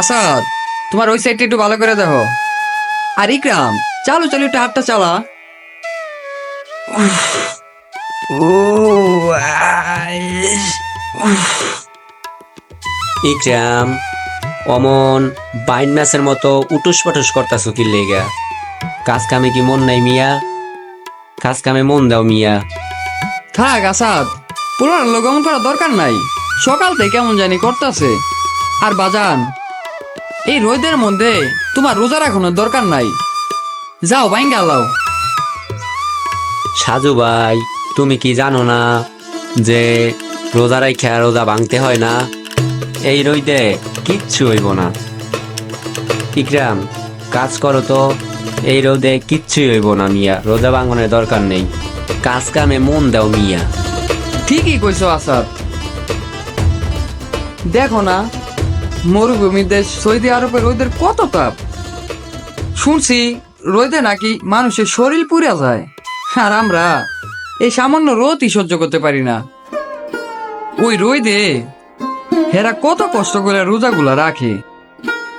আসাদ তোমার ওই সাইডটা একটু ভালো করে দেখো। আর ইকরাম চালু চালু একটু হাতটা চালা। ইকরাম অমন বাইন ম্যাচের মতো উটুস পাটুস করতাছো কি লেগা? কাজ কামে কি মন নাই মিয়া? কাজ কামে মন দাও মিয়া। থাক আসাদ পুরান লোক করার দরকার নাই। সকাল থেকে কেমন জানি করতেছে। আর বাজান এই রোদের মধ্যে তোমার রোজা রাখানোর দরকার নাই। যাও বাইন গালাও সাজু ভাই তুমি কি জানো না যে রোজা রাইখা রোজা ভাঙতে হয় না? এই রইতে কিচ্ছু হইব না। ইকরাম কাজ করো তো। এই রোদে কিচ্ছুই হইব না মিয়া রোজা ভাঙনের দরকার নেই। কাজ কামে মন দাও মিয়া। ঠিকই কইছো আসাদ। দেখো না মরুভূমির দেশ সৌদি আরবের রোদের কত তাপ শুনছি, রোদে নাকি মানুষের শরীর পুড়ে যায়। আর আমরা এই সামান্য রোদই সহ্য করতে পারি না। ওই রোদে হেরা কত কষ্ট করে রোজাগুলা রাখে।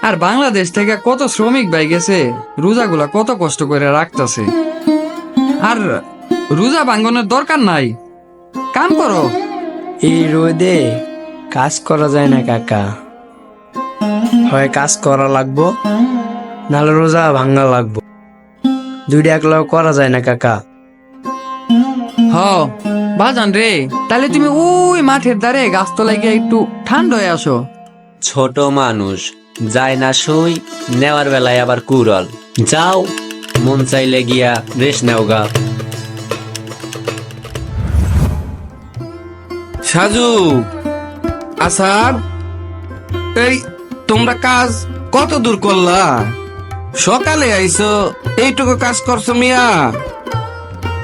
আর বাংলাদেশ থেকে কত শ্রমিক ভাই গেছে, রোজাগুলা কত কষ্ট করে রাখতেছে। আর রোজা ভাঙ্গনের দরকার নাই। কাম করো। এই রোদে কাজ করা যায় না, কাকা। হয় কাজ করা লাগবো নাহলে রোজা ভাঙা লাগবো। দুইটা একলাও করা যায় না কাকা। হ বাজান রে তাহলে তুমি ওই মাঠের ধারে গাছতলায় গিয়ে একটু ঠান্ডা হয়ে আসো। ছোট মানুষ যায় না সই নেওয়ার বেলায় আবার কুরল যাও মন চাইলে গিয়া রেস্ট নেও গা। সাজু আসাদ এই তোমরা কাজ কত দূর করলা? সকালে আইছো এইটুকু কাজ করছ মিয়া।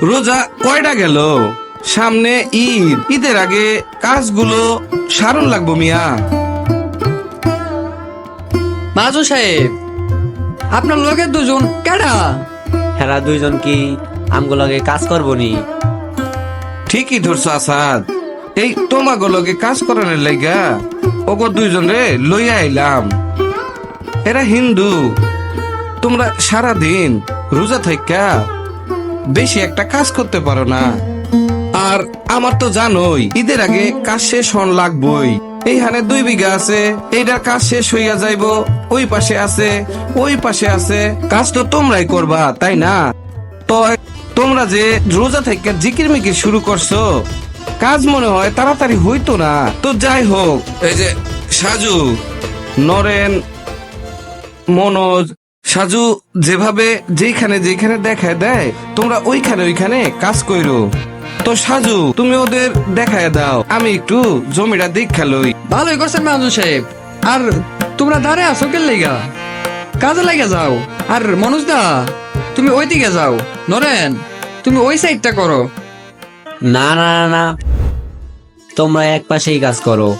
রোজা কয়টা গেল? সামনে ঈদ। ঈদের আগে কাজগুলো সারণ লাগবো মিয়া। মাজু সাহেব আপনার লোকের দুজন কেডা? হেরা দুইজন কি আমগুলোকে কাজ করব নি? ঠিকই ধরছো আসাদ। এই তোমাগুলোকে কাজ করানোর লাইগা। ওগো দুইজন রে, লইয়া আইলাম। এরা হিন্দু। তোমরা সারা দিন রোজা থাইকা। বেশি একটা কাজ করতে পারো না। আর আমার তো জানোই, ঈদের আগে কাজ শেষ হন লাগবই। এইখানে দুই বিঘা আছে এইটার কাজ শেষ হইয়া যাইব, ওই পাশে আছে, ওই পাশে আছে। কাজ তো তোমরাই করবা, তাই না? তো তোমরা যে রোজা থেকে জিকির মিকির শুরু করছ কাজ মনে হয় তাড়াতাড়ি হইতো না। তো যাই হোক এই যে সাজু। নরেন মনোজ সাজু যেভাবে যেখানে যেখানে দেখায় দেয় তোমরা ওইখানে ওইখানে কাজ কইরো। তো সাজু তুমি ওদের দেখায় দাও আমি একটু জমিটা দেখা লই। ভালোই করছেন মাজু সাহেব। আর তোমরা ধারে আসো কে লেগা? কাজে লাগে যাও। আর মনোজ দা তুমি ওই দিকে যাও। নরেন তুমি ওই সাইডটা করো। না না না না। তোমরা এক পাশেই কাজ করো।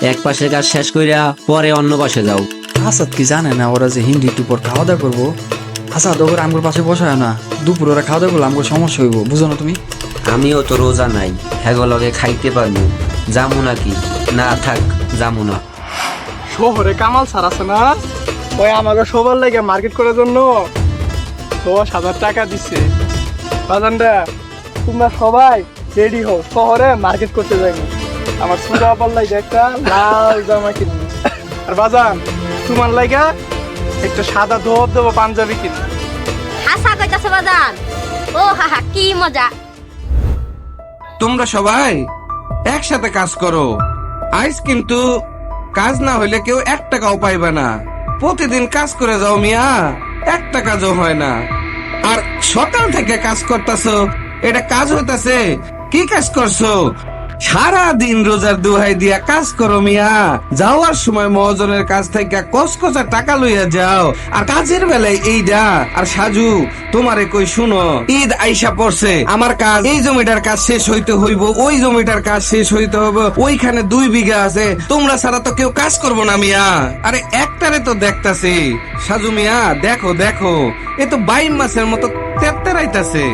এক পাশের কাজ শেষ কইরা পরে অন্য পাশে যাও। হাসাদ কি জানে না ওরা যে হিন্দি দুপুর খাওয়া দাওয়া করব? আসাদ ওরা আমগুর পাশে বসায় না। দুপুর ওরা খাওয়া দাওয়া করলে আমগুর সমস্যা হইব বুঝো না তুমি? আমিও তো রোজা নাই হেগলগে খাইতে পারব। যামু নাকি? না থাক যামু না। শহরে কামাল স্যার আছে না? ওই আমাকে সবার লাগে মার্কেট করার জন্য। দশ হাজার টাকা দিচ্ছে বাজানরা তোমরা সবাই রেডি হও শহরে মার্কেট করতে যাইনি। আমার সুরা পাল্লাই একটা লাল জামা কিনবো আর বাজান তোমার লাইগা একটা সাদা ধোপ দেবো পাঞ্জাবি কিনবো হাসা কইতাছে বাজান। ও হা হা কি মজা। তোমরা সবাই একসাথে কাজ করো। আইস কিন্তু কাজ না হইলে কেউ এক টাকাও পাইবে না। প্রতিদিন কাজ করে যাও মিয়া একটা কাজও হয় না। আর সকাল থেকে কাজ করতেছো এটা কাজ হইতাছে কি কাজ করছ? সারা দিন রোজার দুহাই দিয়া কাজ করো মিয়া। যাওয়ার সময় মহাজনের কাছ থেকে কসকসা টাকা লইয়া যাও। আর কাজের বেলায় এইটা আর সাজু, তোমারে কই শুনো, ঈদ আইসা পড়ছে। আমার কাজ, এই জমিটার কাজ শেষ হইতে হইব, ওই জমিটার কাজ শেষ হইতে হবে ওইখানে দুই বিঘা আছে। তোমরা ছাড়া তো কেউ কাজ করব না মিয়া। আরে একটারে তো দেখতাছি। সাজু মিয়া, দেখো দেখো। এ তো বাইম মাসের মতো তেত্তের আইতাছে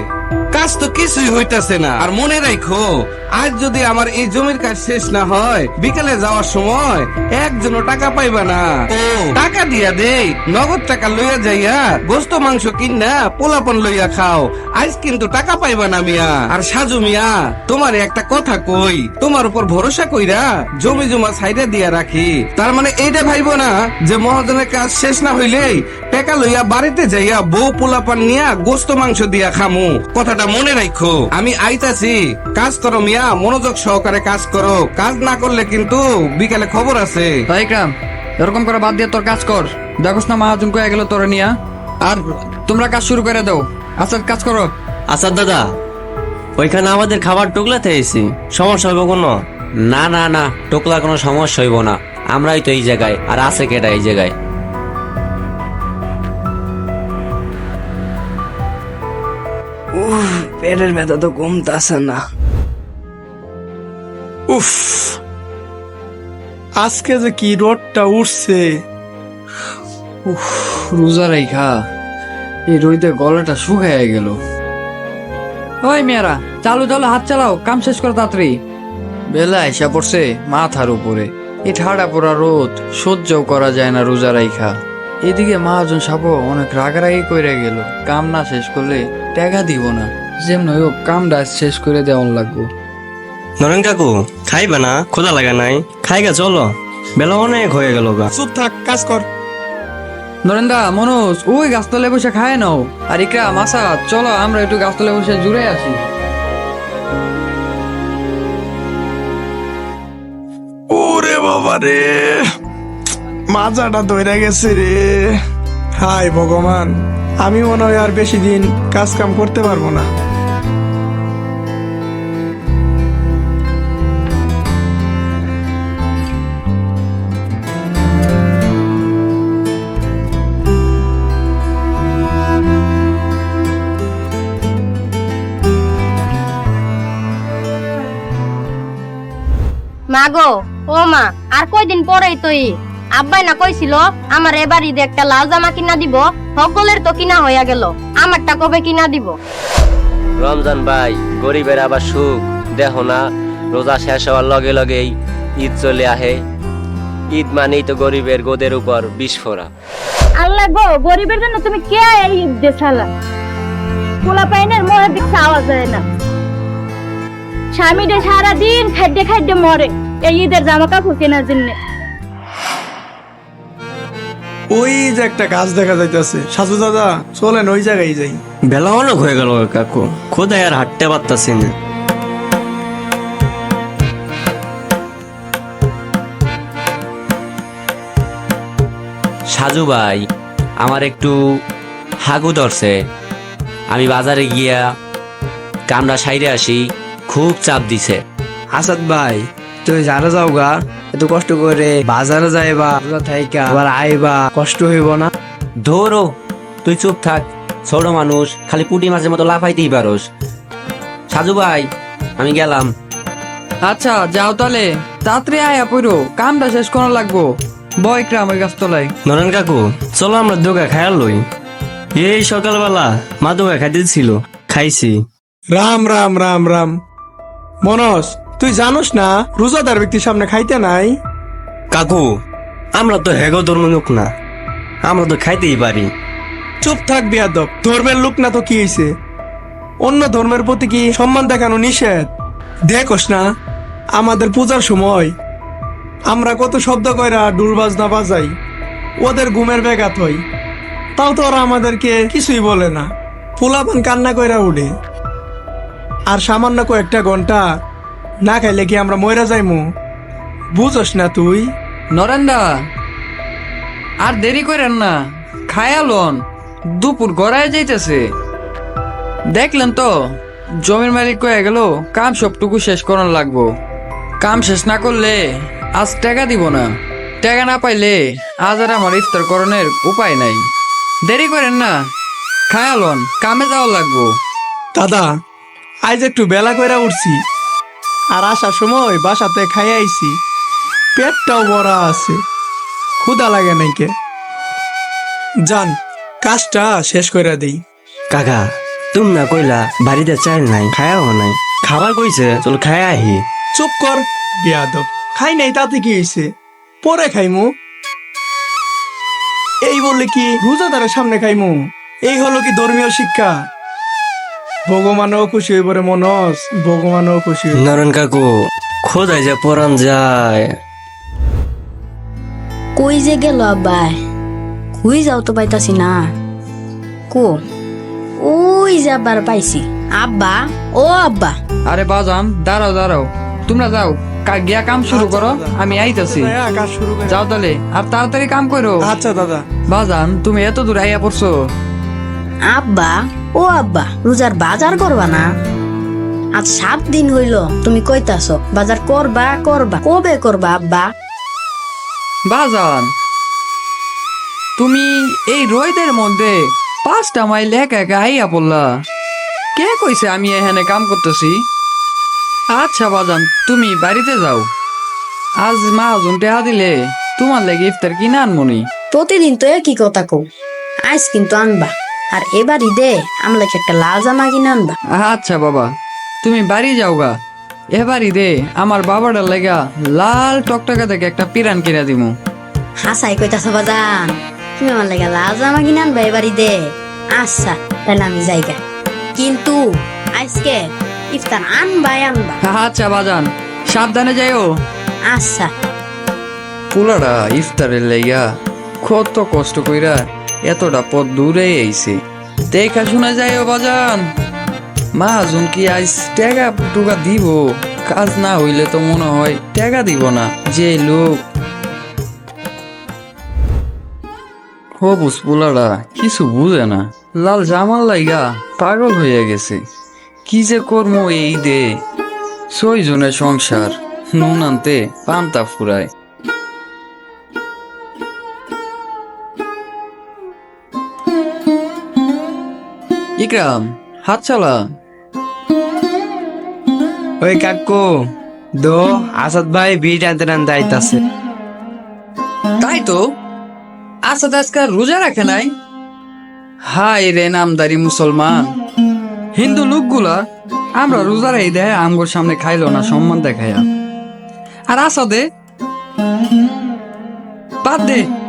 কাজ তো কিছুই হইতাছে না। আর মনে রাখো আজ যদি আমার এই জমির কাজ শেষ না হয় বিকেলে যাওয়ার সময় একজনও টাকা পাইবা না। ও। টাকা দিয়া দেই নগদ টাকা লইয়া যাইয়া গোস্ত মাংস কিনা পোলাপন লইয়া খাও। আজ কিন্তু টাকা পাইবা না মিয়া। আর সাজু মিয়া তোমার একটা কথা কই তোমার উপর ভরসা কইরা জমি জমা সাইডে দিয়া রাখি। তার মানে এইটা ভাইবো না যে মহাজনের কাজ শেষ না হইলেই টাকা লইয়া বাড়িতে যাইয়া বউ পোলাপান নিয়া গোস্ত মাংস দিয়া খামু। কথাটা মনে রাখো আমি আইতাছি কাজ করো মিয়া মনোযোগ সহকারে কাজ করো। কাজ না করলে কিন্তু বিকালে খবর আছে। তাই এরকম করে বাদ দিয়ে তোর কাজ কর। দেখোস না মহাজন কয়ে গেল তোরে নিয়া। আর তোমরা কাজ শুরু করে দাও। আচ্ছা কাজ করো। আসাদ দাদা ওইখানে আমাদের খাবার টুকলাতে এসি সমস্যা হবে কোনো? না না না টোকলার কোনো সমস্যা হইব না। আমরাই তো এই জায়গায় আর আছে কেটা এই জায়গায়? পেটের ব্যথা তো কমতাছে না। উফ আজকে যে কি রোদটা উঠছে। উফ রোজা রাইখা এই রইতে গলাটা শুকায় গেল। ওই মেয়েরা চালু চালু হাত চালাও কাম শেষ করো তাড়াতাড়ি। বেলা এসা পড়ছে মাথার উপরে। এই ঠাডা পড়া রোদ সহ্যও করা যায় না রোজা রাইখা। এদিকে মহাজন সাপও অনেক রাগারাগি কইরা গেল। কাম না শেষ করলে টাকা দিব না। যেমন হোক কামটা শেষ করে দেওয়ান লাগবো। নরেন কাকু খাইবে না? খোদা লাগা নাই। খাইগা চলো। বেলা অনেক হয়ে গেল গা। চুপ থাক কাজ কর। নরেন্দা মনোজ ওই গাছতলায় বসে খায় নাও। আর ইকরা মাসা চলো আমরা একটু গাছতলায় বসে জুড়ে আসি। ওরে বাবা রে মাজাটা ধরে গেছে রে। হাই ভগবান। আমি মনে হয় আর বেশি দিন কাজ কাম করতে পারব না মা গো, ও মা, আর কয়দিন পরেই তো ঈদ। আব্বাই না কইছিল আমার এবার ঈদে একটা লাল জামা কিনা দিব সকলের তো কিনা হইয়া গেল আমারটা কবে কিনা দিব? রমজান ভাই গরিবের আবার সুখ। দেখো না রোজা শেষ হওয়ার লগে লগেই ঈদ চলে আহে। ঈদ মানেই তো গরিবের গোদের উপর বিস্ফোরা আল্লাহ গো গরিবের জন্য তুমি কে এই ঈদ দেশালা পোলা পাইনের মরে দিচ্ছে আওয়াজ হয় না। স্বামীরে সারাদিন খাদ্যে খাদ্যে মরে এই ঈদের জামা কাপড় কেনার জন্য। ওই যে একটা গাছ দেখা যাইতেছে। সাজু দাদা চলেন ওই জায়গায় যাই। বেলা অনেক হয়ে গেল কাকু। খোদাই আর হাঁটতে পারতাছি না। সাজু ভাই আমার একটু হাগু ধরছে। আমি বাজারে গিয়া কামড়া সাইরে আসি খুব চাপ দিছে। আসাদ ভাই তুই যারা যাও গা এত কষ্ট করে বাজারে যাইবা রোজা থাইকা আবার আইবা কষ্ট হইব না? ধরো তুই চুপ থাক ছোট মানুষ খালি পুটি মাছের মতো লাফাইতেই পারোস। সাজু ভাই আমি গেলাম। আচ্ছা যাও তাহলে। তাড়াতাড়ি আয়া পড়ো কামটা শেষ করা লাগবো। বয় ইকরাম ওই গাছতলায়। নরেন কাকু চলো আমরা দোকা খায়াল লই। এই সকালবেলা মা দোকা খাইতে ছিল খাইছি। রাম রাম রাম রাম। মনস তুই জানোস না রোজাদার ব্যক্তির সামনে খাইতে নাই? কাকু আমরা তো হেগো ধর্ম লোক না। আমরা তো খাইতেই পারি। চুপ থাক বিয়াদব ধর্মের লোক না তো কি হয়েছে অন্য ধর্মের প্রতি কি সম্মান দেখানো নিষেধ? দেখোস না আমাদের পূজার সময় আমরা কত শব্দ কইরা ডুল বাজনা বাজাই ওদের ঘুমের ব্যাঘাত হই তাও তো ওরা আমাদেরকে কিছুই বলে না। ফুলাপান কান্না কইরা উঠে। আর সামান্য কয়েকটা ঘণ্টা না খাইলে কি আমরা ময়রা যাইমু? বুঝস না তুই। নরেন্দা আর দেরি করেন না। খায়ালন দুপুর গড়ায় যাইতেছে। দেখলেন তো জমির মালিক কয়ে গেল কাম সবটুকু শেষ করার লাগবো। কাম শেষ না করলে আজ টাকা দিব না। টাকা না পাইলে আজ আর আমার ইফতার করণের উপায় নাই। দেরি করেন না খায়ালন কামে যাওয়া লাগবো। দাদা আজ একটু বেলা কইরা উঠছি। আর আসার সময় বাসাতে খাই আইছি। পেটটাও ভরা আছে। ক্ষুদা লাগে নাইকে যান কাজটা শেষ কইরা দেই। কাকা তুমি না কইলা বাড়িতে চাল নাই খায়াও নাই। খাবার কইছে চল খায়া আহি। চুপ কর বিয়াদব। খাই নাই তাতে কি হয়েছে পরে খাইমু। এই বললে কি রোজাদারের সামনে খাইমু? এই হলো কি ধর্মীয় শিক্ষা? ভগবানও খুশি হইব রে মনস ভগবানও খুশি হইব নরন কাকু খোদাই যে পরান যায়। কই যে গেল আব্বাই? কই যাও তো পাইতাছি না। কো? ওই যে আব্বার পাইছি। আব্বা? ও আব্বা। আরে বাজান দাঁড়াও দাঁড়াও। তোমরা যাও। কা- গিয়া কাম শুরু করো আমি আইতাছি। কাজ শুরু করে। যাও তাহলে। আর তাড়াতাড়ি কাম করো। আচ্ছা দাদা। বাজান তুমি এত দূর আইয়া পড়ছো। আব্বা ও আব্বা রোজার বাজার করবা না? আজ সাত দিন হইল তুমি কইতাছ বাজার করবা করবা কবে করবা আব্বা? বাজান তুমি এই রোদের মধ্যে পাঁচটা মাইল একা একা আইয়া পড়লা। কে কইছে আমি এখানে কাম করতেছি? আচ্ছা বাজান তুমি বাড়িতে যাও। আজ মাহাজন টেহা দিলে তোমার লেগে ইফতার কিনা আনমনি। প্রতিদিন তো একই কথা কও আজ কিন্তু আনবা। আর এবার ঈদে আমলাকে একটা লাল জামা কিনে আনবা। আচ্ছা বাবা তুমি বাড়ি যাও গা এবারই দে আমার বাবাটার লেগা লাল টকটকা থেকে একটা পিরান কিনে দিমু। হাসাই কইতাছ বাজান তুমি আমার লেগে লাল জামা কিনে আনবা এবার ঈদে আচ্ছা তাহলে আমি যাইগা। কিন্তু আজকে ইফতার আনবাই আনবা। আচ্ছা বাজান সাবধানে যাইও। আচ্ছা। পোলারা ইফতারের লাইগা কত কষ্ট কইরা এতটা পথ দূরে আইছে। দেখা শোনা যায় বাজান। মা মাহাজন কি আইস টেকা টুকা দিব? কাজ না হইলে তো মনে হয় টেকা দিব না, যে লোক। হবুস পোলারা কিছু বুঝে না। লাল জামাল লাইগা পাগল হয়ে গেছে। কি যে কর্ম এই দে ছয়জনের সংসার, নুন আনতে পান্তা ফুরায়। ইকরাম হাত চালা। ওই কাকু দো আসাদ ভাই বিট আনতে আনতে আইতাছে। তাই তো? আসাদ আজকাল রোজা রাখে নাই? হাই রে নামদারি মুসলমান। হিন্দু লোকগুলা আমরা রোজা রাই দেয় আমগোর সামনে খাইলো না সম্মান দেখায়া। আর আসাদে? বাদ দে।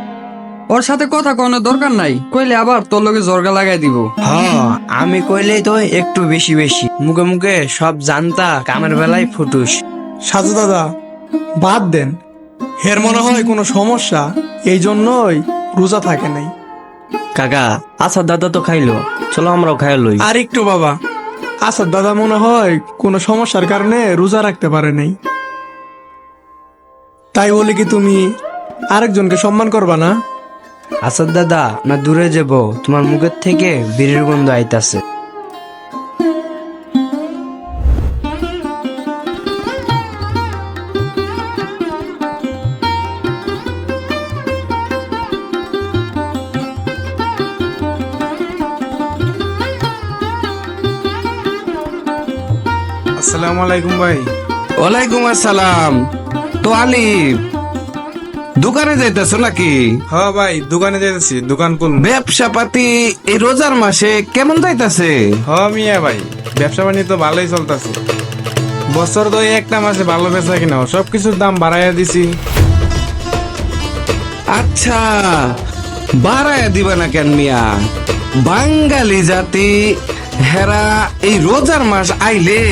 ওর সাথে কথা কোনো দরকার নাই। কইলে আবার তোর লগে জর্গা লাগাই দিব। হ আমি কইলেই তো একটু বেশি বেশি। মুখে মুখে সব জানতা কামের বেলায় ফুটুস। সাজু দাদা বাদ দেন। হের মনে হয় কোনো সমস্যা এই জন্যই রোজা থাকে নাই। কাকা আসাদ দাদা তো খাইলো। চলো আমরাও খাই লই। আর একটু বাবা আসাদ দাদা মনে হয় কোনো সমস্যার কারণে রোজা রাখতে পারে নাই। তাই বলে কি তুমি আরেকজনকে সম্মান করবা না? আসাদ দাদা না দূরে যাব তোমার মুখের থেকে বীরের গন্ধ আইতাছে। আসসালামু আলাইকুম ভাই। ওয়ালাইকুম আসসালাম। তো আলিফ দোকানে যাইতেছো নাকি? হ্যাঁ ভাই দোকানে যাইতেছি দোকান খুলবো। ব্যবসা পাতি এই রোজার মাসে কেমন যাইতাছে? হ্যাঁ মিয়া ভাই ব্যবসা বাণিজ্য তো ভালোই চলতেছে। বছর এই একটা মাসে ভালো বেচা কিনা। সব কিছুর দাম বাড়াইয়া দিছি। আচ্ছা বাড়ায় দিবা না কেন মিয়া? বাঙালি জাতি হেরা এই রোজার মাস আইলে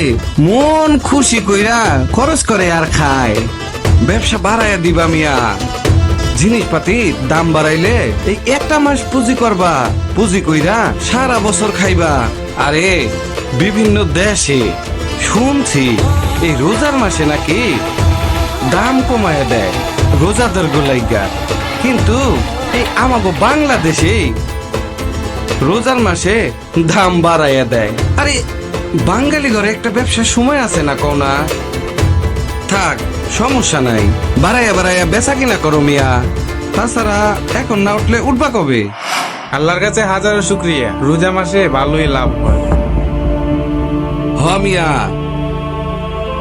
মন খুশি কইরা খরচ করে আর খায়। ব্যবসা বাড়ায় দিবা মিয়া। জিনিসপাতি দাম বাড়াইলে এই একটা মাস পুঁজি করবা। পুঁজি কইরা সারা বছর খাইবা। আরে, বিভিন্ন দেশে শুনছি এই রোজার মাসে নাকি দাম কমায় দেয় রোজাদার গোলাইগা। কিন্তু এই আমাগো বাংলাদেশে রোজার মাসে দাম বাড়াইয়া দেয়। আরে, বাঙালি ঘরে একটা ব্যবসার সময় আছে না কওনা থাক সমস্যা নাই। বাড়াইয়া বাড়াইয়া বেচা কিনা করো মিয়া। তাছাড়া এখন না উঠলে উঠবা কবে? আল্লাহর কাছে হাজারো শুক্রিয়া। রোজা মাসে ভালোই লাভ হয়। হ মিয়া।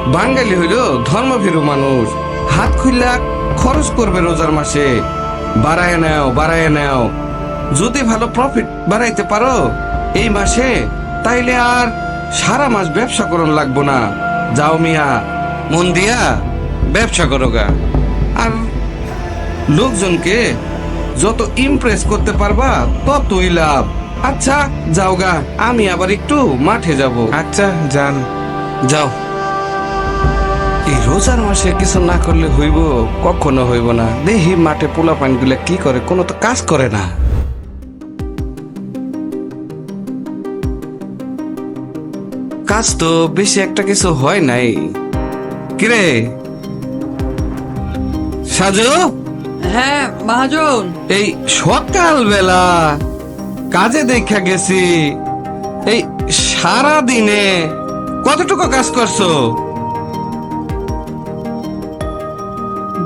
বাঙালি হইল ধর্মভীরু মানুষ। হাত খুললা খরচ করবে রোজার মাসে। বাড়ায় নাও বাড়ায় নাও। যদি ভালো প্রফিট বাড়াইতে পারো এই মাসে তাইলে আর সারা মাস ব্যবসা করন লাগবো না। যাও মিয়া। মন দিয়া ব্যবসা করো গা। আর লোকজনকে যত ইমপ্রেস করতে পারবা ততই লাভ। আচ্ছা যাও গা আমি আবার একটু মাঠে যাব। আচ্ছা যান। যাও। এই রোজার মাসে কিছু না করলে হইব কখনো হইব না। দেখি মাঠে পোলা পানগুলা কি করে কোনো তো কাজ করে না। কাজ তো বেশি একটা কিছু হয় নাই। কিরে? সাজু? হ্যাঁ মহাজন। এই সকাল বেলা কাজে দেখা গেছি। এই সারা দিনে কতটুকু কাজ করছ?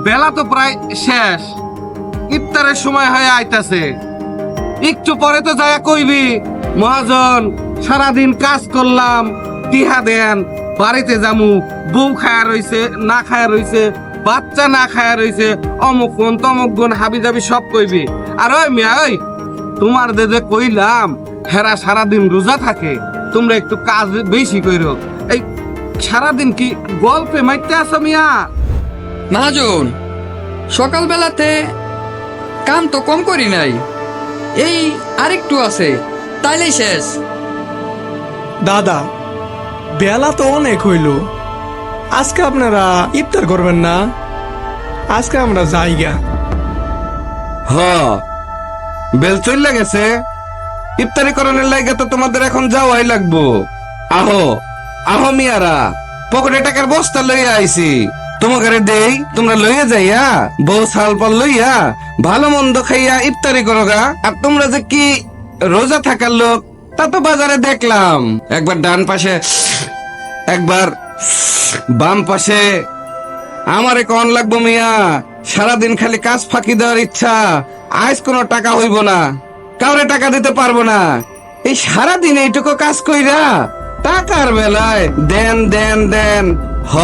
বেলা তো প্রায় শেষ। ইফতারের সময় হয়ে আইতাছে। একটু পরে তো যায় কইবি মহাজন সারাদিন কাজ করলাম টিহা দেন। বাড়িতে যামু বউ খায়া রইছে না খায়া রইছে বাচ্চা না খায়া রইছে অমুক গুণ তমুক গুণ হাবি যাবি সব কইবি। আর ওই মিয়া ওই তোমার দে যে কইলাম হেরা সারাদিন রোজা থাকে তোমরা একটু কাজ বেশি কইরো। এই সারাদিন কি গল্পে মাইতে আসো মিয়া? মহাজন সকালবেলাতে কাম তো কম করি নাই। এই আরেকটু আছে তাইলে শেষ। দাদা বেলা তো অনেক হইল। আজকে আপনারা ইফতার করবেন না। আজকে আমরা যাইগা হ বেল চলে গেছে। ইফতারি করানোর লাগে তো তোমাদের এখন যাওয়াই লাগবো। আহো আহো মিয়ারা, পকেটে টাকার বস্তা লইয়া আইছি। তোমাকে দেই, তোমরা লইয়া যাইয়া, বউ সাল পাল লইয়া, ভালো মন্দ খাইয়া ইফতারি করো গা আর তোমরা যে কি রোজা থাকার লোক, তা তো বাজারে দেখলাম। একবার ডান পাশে একবার বাম পাশে আমারে কন লাগবো মিয়া। সারাদিন খালি কাজ ফাঁকি দেওয়ার ইচ্ছা। আজ কোনো টাকা হইব না। কাউরে টাকা দিতে পারব না। এই সারাদিন এইটুকু কাজ কইরা টাকার বেলায় দেন দেন দেন। হ,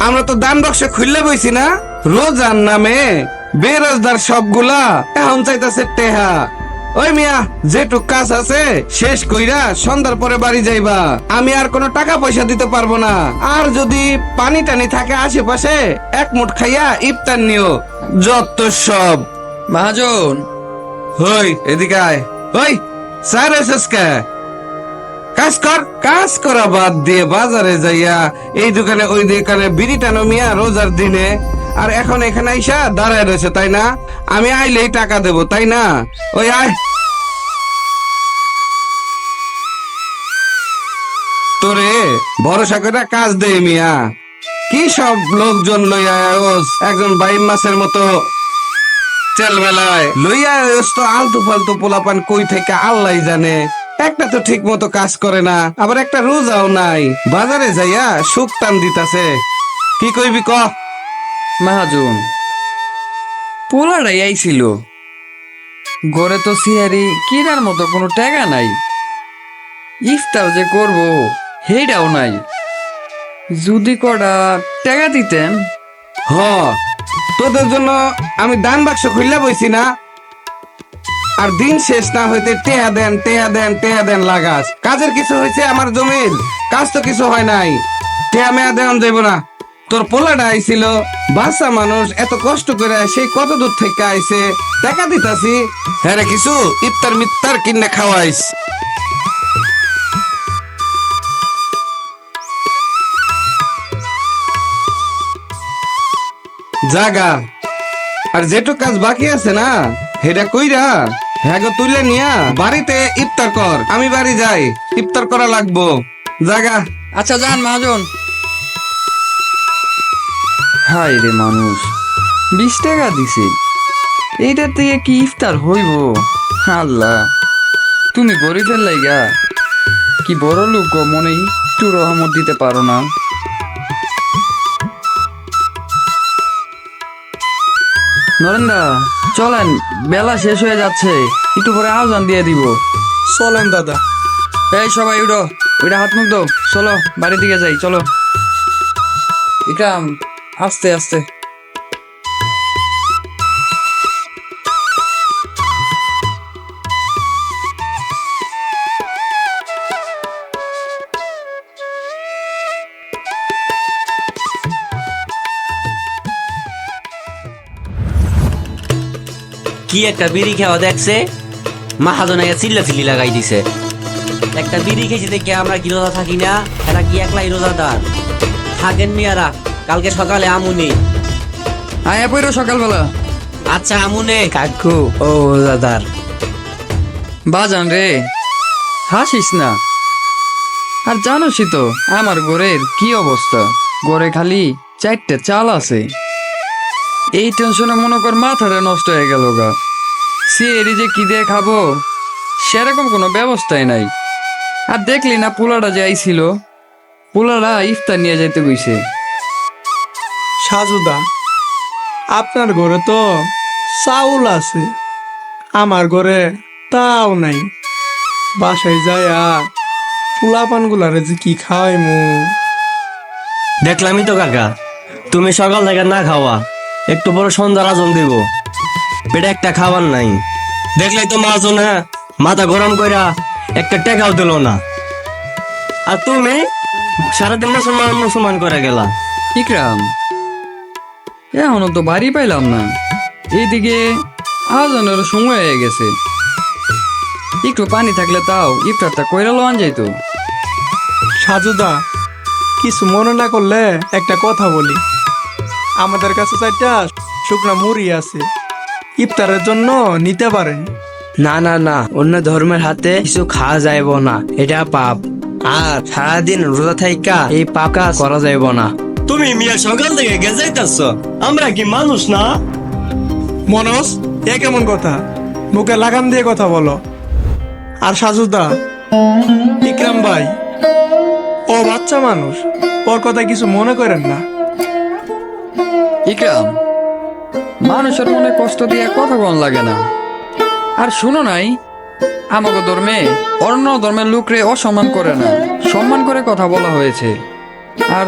আমরা তো দান বক্স খুললে বইছি না। রোজার নামে বেরোজগার সবগুলা এখন চাইতেছে টেহা। ওই মিয়া যেটুক কাজ আছে শেষ কইরা সন্ধ্যার পরে বাড়ি যাইবা। আমি আর কোনো টাকা পয়সা দিতে পারব না। আর যদি পানি টানি থাকে আশেপাশে এক মুঠ খাইয়া ইফতার নিও। যত সব। মহাজন। হই এদিকে আয়। ওই স্যার এসেস কে কাজ কর, কাজ করা বাদ দিয়ে বাজারে যাইয়া এই দোকানে, ওই দোকানে বিড়ি টানো মিয়া রোজার দিনে। আর এখন এখানে আইসা দাঁড়ায় রয়েছে, তাই না? আমি আইলেই টাকা দেবো, তাই না? ওই আয়। তোরে ভরসা করে কাজ দে মিয়া। কি সব লোকজন লইয়া আয়োস? একজন বাইম মাসের মতো চল বেলায় লইয়া আয়োস তো আলতু ফালতু পোলাপান কই থেকে আল্লাহ জানে? একটা তো ঠিক মতো কাজ করে না আবার একটা রোজাও নাই। বাজারে যাইয়া সুখ টান দিতাছে। কি কইবি ক? মহাজন পোলারাই আইছিল। গড়ে তো সিয়ারি কিনার মতো কোনো টাকা নাই। ইফতার যে করব হেটাও নাই। যদি কটা টাকা দিতেন। হ তোদের জন্য আমি দান বাক্স খুললে বইছি না। আর দিন শেষ না হইতে টেহা দেন টেহা দেন টেহা দেন লাগাস। কাজের কিছু হয়েছে আমার জমির, কাজ তো কিছু হয় নাই। টেহা মেয়া দেন যাইব না। তোর পোলাটা আইছিল, বাচ্চা মানুষ এত কষ্ট করে সেই কত দূর থেকে আইছে টাকা দিতাছি। হ্যাঁ রে কিছু ইফতার মিত্তার কিনে খাওয়াইস। জাগা আর যেটুক কাজ বাকি আছে না সেটা কইরা। হ্যাঁ গো তুলে নিয়া। বাড়িতে ইফতার কর। আমি বাড়ি যাই। ইফতার করা লাগবো। জাগা আচ্ছা যান মহাজন। হাই রে মানুষ বিশ টাকা দিছে। এইটার থেকে কি ইফতার হইব? আল্লাহ তুমি গরিবের লাইগা। কি বড় লোক গো মনে একটু রহমত দিতে পারো না। নরেন্দা চলেন বেলা শেষ হয়ে যাচ্ছে। একটু পরে আওজান দিয়ে দিব। চলেন দাদা। এই সবাই উঠো ওইটা হাত মুখ দাও চলো বাড়ির দিকে যাই চলো। ইকরাম আস্তে আস্তে। কি একটা বিড়ি খাওয়া দেখছে? মাহাজনে চিল্লা চিল্লি লাগাই দিছে। একটা বিড়ি খেয়েছি দেখে আমরা কি রোজা থাকি না? এরা কি একলাই রোজাদার? থাকেন মিয়ারা কালকে সকালে আমুনি। আয়া পইরো সকালবেলা। আচ্ছা আমুনে। কাকু ও দাদার বাজান রে হাসিস না। আর জানোসই তো আমার ঘরের কি অবস্থা? ঘরে খালি চারটে চাল আছে। এই টেনশনে মনে কর মাথাটা নষ্ট হয়ে গেল গা। সে এরি যে কি দিয়ে খাব? সেরকম কোনো ব্যবস্থাই নাই। আর দেখলি না পোলাটা যে আইছিল? পোলারা ইফতার নিয়ে যাইতে গইছে সাজুদা আপনার ঘরে তো চাউল আছে আমার ঘরে তাও নাই। বাসায় যায়া ফুলাপান গুলারে যে কি খাওয়াই মু দেখলামই তো কাকা তুমি সকাল থেকে না খাওয়া একটু বড় সন্ধ্যার আজন দেব। পেটে একটা খাবার নাই। দেখলেই তো মাছ না মাথা গরম কইরা একটা টেকাও দিল না। আর তুমি সারাদিন মুসলমান মুসলমান করে গেলা। ইকরাম এখনও তো বাড়ি পাইলাম না। এইদিকে আজানের সময় হয়ে গেছে। একটু পানি থাকলে তাও ইফতারটা কইরা লোয়ান যাইতো। সাজুদা কিছু মনে না করলে একটা কথা বলি। আমাদের কাছে চারটা শুকনা মুড়ি আছে। ইফতারের জন্য নিতে পারেন না না না অন্য ধর্মের হাতে কিছু খাওয়া যাইব না। এটা পাপ। আর সারাদিন রোজা থাইকা এই পাপ কাজ করা যাইব না। তুমি মিয়া সকাল থেকে গেজাইতেছ আমরা কি মানুষ না? মনস এ কেমন কথা? মুখে লাগাম দিয়ে কথা বলো। আর সাজুদা ইকরাম ভাই ও বাচ্চা মানুষ ওর কথা কিছু মনে করেন না। ইকরাম মানুষের মনে কষ্ট দিয়ে কথা কোন লাগে না। আর শুনো নাই আমাকে ধর্মে অন্য ধর্মের লোকরে অসম্মান করে না। সম্মান করে কথা বলা হয়েছে। আর,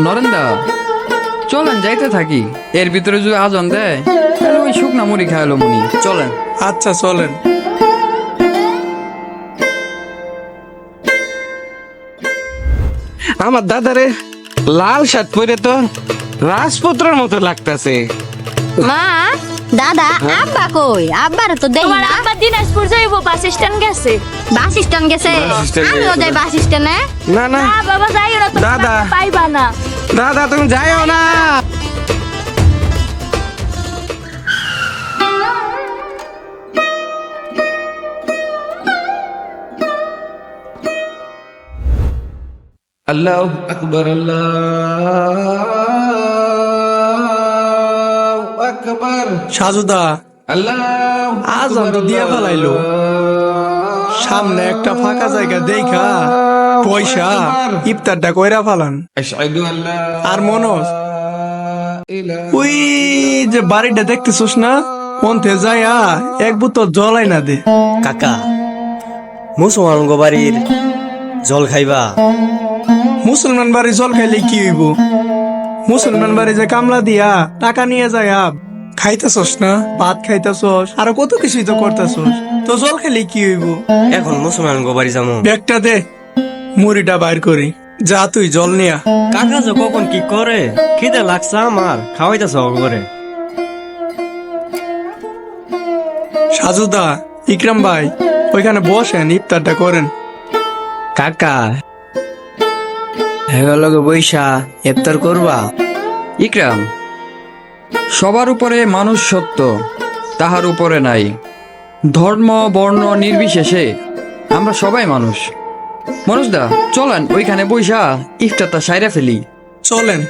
নরেন্দা, চলেন যাইতে থাকি। এর ভিতরে যদি আজন দেয়, তাহলে ওই শুকনা মুড়ি খাইলো মুনি। চলেন। আচ্ছা চলেন। আমার দাদারে লাল শার্ট পরে তো রাজপুত্রের মতো লাগতাছে। মা দাদা আব্বা কই? আব্বার তো দেখি তোমার না। আব্বা দিনাজপুর যাইব বাস স্ট্যান্ড গেছে। বাস স্ট্যান্ড গেছে? আমিও যাই বাস স্ট্যান্ডে। না না। না বাবা যাইও না দাদা। পাইবা না। দাদা তুমি যাইও না। আল্লাহ আকবর আল্লাহ। আকবর। সাজুদা আল্লাহ আজ আমি দিয়া ফেলাইলো। সামনে একটা ফাঁকা জায়গা দেখা পয়সা ইফতারটা কইরা ফালান। আর মনোজ ওই যে বাড়িটা দেখতেছিস না মন্থে যায়া এক বোতল জলাই না দে। কাকা মুসলমান বাড়ির জল খাইবা? মুসলমান বাড়ি জল খাইলে কি হইব? মুসলমান বাড়ি যে কামলা দিয়া টাকা নিয়ে যায় খাইতেছস না? ভাত খাইতেছস? আর কত কিছুই তো করতেছস। তো জল খাইলে কি হইব? এখন মুসলমান গো বাড়ি যাব ব্যাগটা দে মুড়িটা বাইর করি। যা তুই জল নিয়া। কাকা যে কখন কি করে? খিদে লাগছে আমার খাওয়াইতেছ করে সাজুদা ইকরাম ভাই ওইখানে বসেন ইফতারটা করেন। কাকা হেগলগে বৈশা ইফতার করবা? ইকরাম? সবার উপরে মানুষ সত্য, তাহার উপরে নাই। ধর্ম, বর্ণ নির্বিশেষে আমরা সবাই মানুষ। দা চলেন ওইখানে বৈশা ইফতারটা সাইরা ফেলি। চলেন।